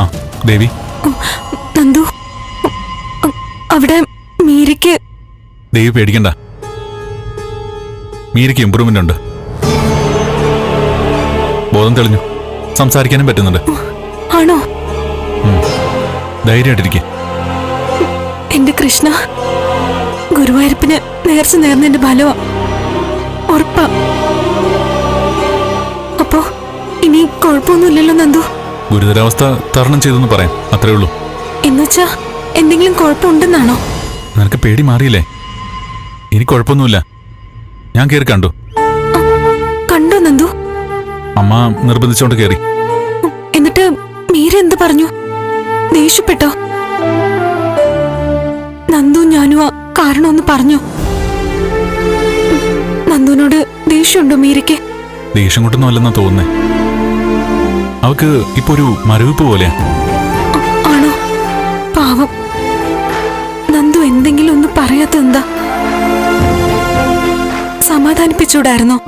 ആ ദേവി. നന്ദു അവിടെ മീരയ്ക്ക് ദേവി പേടിക്കണ്ട. മീരയ്ക്ക് ഇമ്പ്രൂവ്മെന്റ് ഉണ്ട്. ബോധം തെളിഞ്ഞു. സംസാരിക്കാനും പറ്റുന്നുണ്ട്. ആണോ? ധൈര്യമായിട്ടിരിക്കെ. എന്റെ കൃഷ്ണ ഗുരുവായൂരപ്പിന് നേർച്ച നേർന്നതിന്റെ ഫലമാ. ഉറപ്പാ. അപ്പോ ഇനി കുഴപ്പമൊന്നുമില്ലല്ലോ നന്ദു? ഗുരുതരാവസ്ഥ തരണം ചെയ്തെന്ന് പറയാം. അത്രേ ഉള്ളൂ. എന്നുവെച്ചാ എന്തെങ്കിലും കുഴപ്പമുണ്ടെന്നാണോ? നിനക്ക് പേടി മാറിയില്ലേ? ഇനി കുഴപ്പമൊന്നുമില്ല. ഞാൻ കേറി കണ്ടു. കണ്ടോ നന്ദു? അമ്മ നിർബന്ധിച്ചോണ്ട് കയറി ഉം, എന്നിട്ട് മീര എന്ത് പറഞ്ഞു? ദേഷ്യപ്പെട്ടോ? നന്ദു ഞാനും കാരണമൊന്ന് പറഞ്ഞു. നന്ദുവിനോട് ദേഷ്യമുണ്ടോ മീരയ്ക്ക്? ദേഷ്യം കൊണ്ടൊന്നും അല്ലെന്നാ തോന്നുന്നേ. അവക്ക് ഇപ്പൊ ഒരു മരവിപ്പ് പോലെയാ ആണോ? പാവം. നന്ദു എന്തെങ്കിലും ഒന്ന് പറയാത്ത എന്താ? സമാധാനിപ്പിച്ചൂടായിരുന്നോ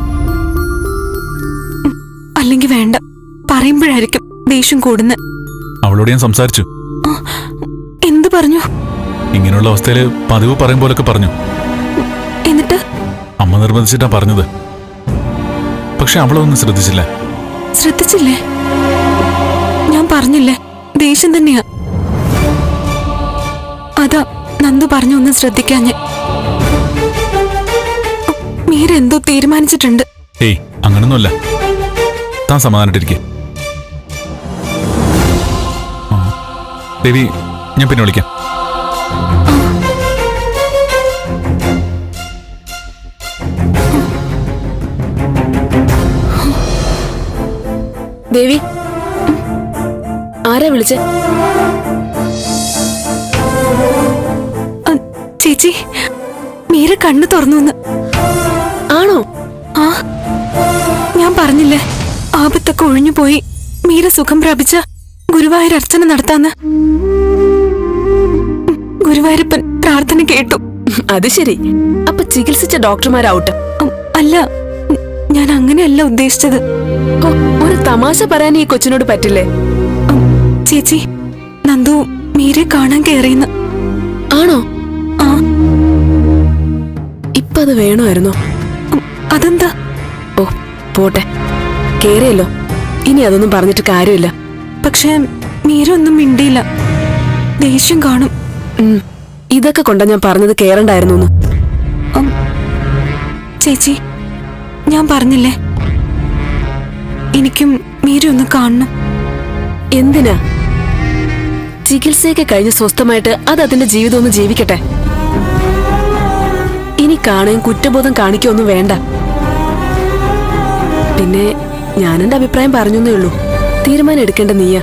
അല്ലെങ്കിൽ വേണ്ട. പറയുമ്പോഴായിരിക്കും ദേഷ്യം കൂടുന്ന അവളോട് ഞാൻ സംസാരിച്ചു. എന്തു പറഞ്ഞു? ഇങ്ങനെയുള്ള അവസ്ഥയിൽ പതിവ് പറയും പോലൊക്കെ പറഞ്ഞു. എന്നിട്ട്? അമ്മ നിർബന്ധിച്ചിട്ടാ പറഞ്ഞത്. പക്ഷെ അവളൊന്നും ശ്രദ്ധിച്ചില്ല. ശ്രദ്ധിച്ചില്ലേ? പറഞ്ഞില്ലേ ദേഷ്യം തന്നെയാ. അതാ നന്ദു പറഞ്ഞു ഒന്ന് ശ്രദ്ധിക്കാഞ്ഞ്. മീര എന്തോ തീരുമാനിച്ചിട്ടുണ്ട്. ഏയ് അങ്ങനൊന്നുമല്ല. താൻ സമാധാനിട്ടിരിക്കെ. ദേവി ഞാൻ പിന്നെ വിളിക്കാം. ദേവി ആരാ വിളിച്ച? ചേച്ചി മീര കണ്ണു തുറന്നു ആണോ? ആ ഞാൻ പറഞ്ഞില്ലേ ആപത്തൊക്കെ ഒഴിഞ്ഞു പോയി മീര സുഖം പ്രാപിച്ച ഗുരുവായൂർ അർച്ചന നടത്താന്ന്. ഗുരുവായൂരപ്പൻ പ്രാർത്ഥന കേട്ടു. അത് ശരി. അപ്പൊ ചികിത്സിച്ച ഡോക്ടർമാരാവട്ടെ. അല്ല ഞാൻ അങ്ങനെയല്ല ഉദ്ദേശിച്ചത്. ഒരു തമാശ പറയാൻ ഈ കൊച്ചിനോട് പറ്റില്ലേ? ചേച്ചി നന്ദു മീരെ കാണാൻ കയറിയെന്ന് ആണോ? ആ. ഇപ്പത് അത് വേണമായിരുന്നോ? അതെന്താ? ഓ പോട്ടെ. കേറിയല്ലോ. ഇനി അതൊന്നും പറഞ്ഞിട്ട് കാര്യമില്ല. പക്ഷേ മീരൊന്നും മിണ്ടിയില്ല. ദേഷ്യം കാണും. ഇതൊക്കെ കൊണ്ടാ ഞാൻ പറഞ്ഞത് കേറണ്ടായിരുന്നു ചേച്ചി ഞാൻ പറഞ്ഞില്ലേ? എനിക്കും മീര ഒന്ന് കാണണം. എന്തിനാ? ചികിത്സയൊക്കെ കഴിഞ്ഞ് സ്വസ്ഥമായിട്ട് അത് അതിന്റെ ജീവിതം ഒന്ന് ജീവിക്കട്ടെ. ഇനി കാണുകയും കുറ്റബോധം കാണിക്കൊന്നും വേണ്ട. പിന്നെ ഞാൻ എന്റെ അഭിപ്രായം പറഞ്ഞേ ഉള്ളൂ. തീരുമാനം എടുക്കേണ്ട നീയാ.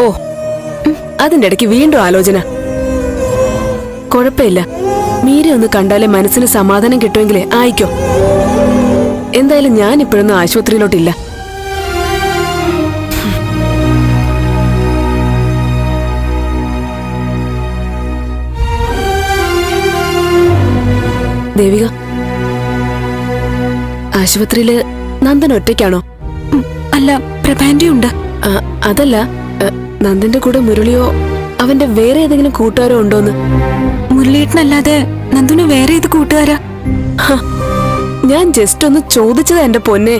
ഓ അതിന്റെ ഇടയ്ക്ക് വീണ്ടും ആലോചന. കുഴപ്പമില്ല. മീരെ ഒന്ന് കണ്ടാലേ മനസ്സിന് സമാധാനം കിട്ടുമെങ്കിലേ ആയിക്കോ. എന്തായാലും ഞാൻ ഇപ്പോഴൊന്നും ആശുപത്രിയിലോട്ടില്ല. ദേവിക ആശുപത്രിയിൽ നന്ദൻ ഒറ്റയ്ക്കാണോ? അല്ല പ്രഭാന്റെ ഉണ്ട്. അതല്ല നന്ദന്റെ കൂടെ മുരളിയോ അവന്റെ വേറെ ഏതെങ്കിലും കൂട്ടുകാരോ ഉണ്ടോന്ന്? മുരളിയേട്ടനല്ലാതെ നന്ദുന് വേറെ ഏത് കൂട്ടുകാരാ? ഞാൻ ജസ്റ്റ് ഒന്ന് ചോദിച്ചതാ എന്റെ പൊന്നെ.